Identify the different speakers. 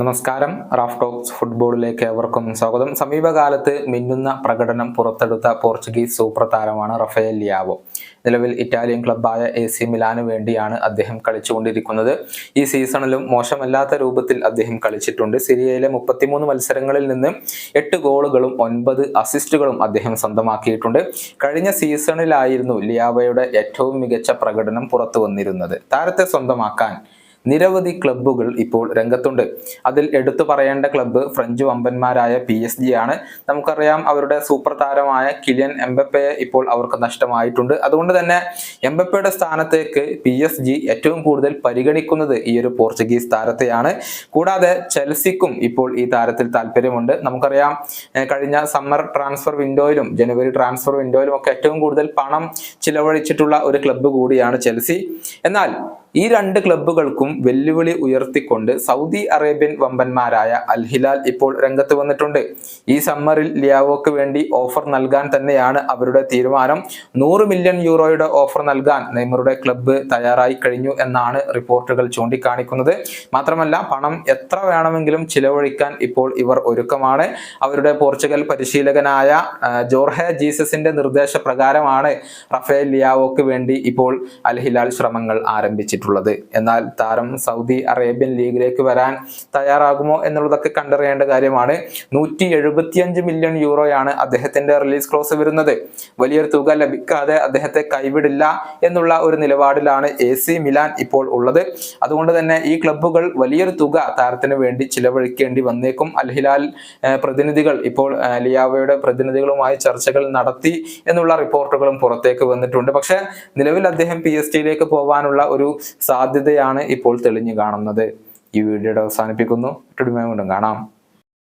Speaker 1: നമസ്കാരം. Raf talks ഫുട്ബോളിലേക്ക് ഏവർക്കും സ്വാഗതം. സമീപകാലത്ത് മിന്നുന്ന പ്രകടനം പുറത്തെടുത്ത പോർച്ചുഗീസ് സൂപ്പർ താരമാണ് റഫേൽ ലിയാവോ. നിലവിൽ ഇറ്റാലിയൻ ക്ലബ്ബായ എ സി മിലാനു വേണ്ടിയാണ് അദ്ദേഹം കളിച്ചുകൊണ്ടിരിക്കുന്നത്. ഈ സീസണിലും മോശമല്ലാത്ത രൂപത്തിൽ അദ്ദേഹം കളിച്ചിട്ടുണ്ട്. സിരിയയിലെ മുപ്പത്തിമൂന്ന് മത്സരങ്ങളിൽ നിന്ന് എട്ട് ഗോളുകളും ഒൻപത് അസിസ്റ്റുകളും അദ്ദേഹം സ്വന്തമാക്കിയിട്ടുണ്ട്. കഴിഞ്ഞ സീസണിലായിരുന്നു ലിയാവോയുടെ ഏറ്റവും മികച്ച പ്രകടനം പുറത്തു വന്നിരുന്നത്. താരത്തെ സ്വന്തമാക്കാൻ നിരവധി ക്ലബ്ബുകൾ ഇപ്പോൾ രംഗത്തുണ്ട്. അതിൽ എടുത്തു പറയേണ്ട ക്ലബ്ബ് ഫ്രഞ്ച് വമ്പന്മാരായ പി എസ് ജി ആണ്. നമുക്കറിയാം അവരുടെ സൂപ്പർ താരമായ കിലിയൻ എംബപ്പയെ ഇപ്പോൾ അവർക്ക് നഷ്ടമായിട്ടുണ്ട്. അതുകൊണ്ട് തന്നെ എംബപ്പയുടെ സ്ഥാനത്തേക്ക് പി എസ് ജി ഏറ്റവും കൂടുതൽ പരിഗണിക്കുന്നത് ഈ ഒരു പോർച്ചുഗീസ് താരത്തെയാണ്. കൂടാതെ ചെൽസിക്കും ഇപ്പോൾ ഈ താരത്തിൽ താല്പര്യമുണ്ട്. നമുക്കറിയാം കഴിഞ്ഞ സമ്മർ ട്രാൻസ്ഫർ വിൻഡോയിലും ജനുവരി ട്രാൻസ്ഫർ വിൻഡോയിലും ഒക്കെ ഏറ്റവും കൂടുതൽ പണം ചിലവഴിച്ചിട്ടുള്ള ഒരു ക്ലബ്ബ് കൂടിയാണ് ചെൽസി. എന്നാൽ ഈ രണ്ട് ക്ലബ്ബുകൾക്കും വെല്ലുവിളി ഉയർത്തിക്കൊണ്ട് സൗദി അറേബ്യൻ വമ്പന്മാരായ അൽ ഹിലാൽ ഇപ്പോൾ രംഗത്ത് വന്നിട്ടുണ്ട്. ഈ സമ്മറിൽ ലിയാവോക്ക് വേണ്ടി ഓഫർ നൽകാൻ തന്നെയാണ് അവരുടെ തീരുമാനം. നൂറ് മില്യൺ യൂറോയുടെ ഓഫർ നൽകാൻ നെയ്മറുടെ ക്ലബ്ബ് തയ്യാറായി കഴിഞ്ഞു എന്നാണ് റിപ്പോർട്ടുകൾ ചൂണ്ടിക്കാണിക്കുന്നത്. മാത്രമല്ല പണം എത്ര വേണമെങ്കിലും ചിലവഴിക്കാൻ ഇപ്പോൾ ഇവർ ഒരുക്കമാണ്. അവരുടെ പോർച്ചുഗൽ പരിശീലകനായ ജോർഹെ ജീസസിന്റെ നിർദ്ദേശപ്രകാരമാണ് റഫേൽ ലിയാവോക്ക് വേണ്ടി ഇപ്പോൾ അൽഹിലാൽ ശ്രമങ്ങൾ ശ്രമങ്ങൾ ആരംഭിച്ചിട്ടുള്ളത് എന്നാൽ താരം സൗദി അറേബ്യൻ ലീഗിലേക്ക് വരാൻ തയ്യാറാകുമോ എന്നുള്ളതൊക്കെ കണ്ടറിയേണ്ട കാര്യമാണ്. നൂറ്റി എഴുപത്തിയഞ്ച് മില്യൺ യൂറോയാണ് അദ്ദേഹത്തിന്റെ റിലീസ് ക്ലോസ് വരുന്നത്. വലിയൊരു തുക ലഭിക്കാതെ അദ്ദേഹത്തെ കൈവിടില്ല എന്നുള്ള ഒരു നിലപാടിലാണ് എ സി മിലാൻ ഇപ്പോൾ ഉള്ളത്. അതുകൊണ്ട് തന്നെ ഈ ക്ലബ്ബുകൾ വലിയൊരു തുക താരത്തിന് വേണ്ടി ചിലവഴിക്കേണ്ടി വന്നേക്കും. അൽഹിലാൽ പ്രതിനിധികൾ ഇപ്പോൾ ലിയാവയുടെ പ്രതിനിധികളുമായി ചർച്ചകൾ നടത്തി എന്നുള്ള റിപ്പോർട്ടുകളും പുറത്തേക്ക് വന്നിട്ടുണ്ട്. പക്ഷെ നിലവിൽ അദ്ദേഹം പി എസ് ടിയിലേക്ക് പോകാനുള്ള ഒരു സാധ്യതയാണ് ഇപ്പോൾ തെളിഞ്ഞു കാണുന്നത്. ഈ വീഡിയോയുടെ അവസാനിപ്പിക്കുന്നു. കാണാം.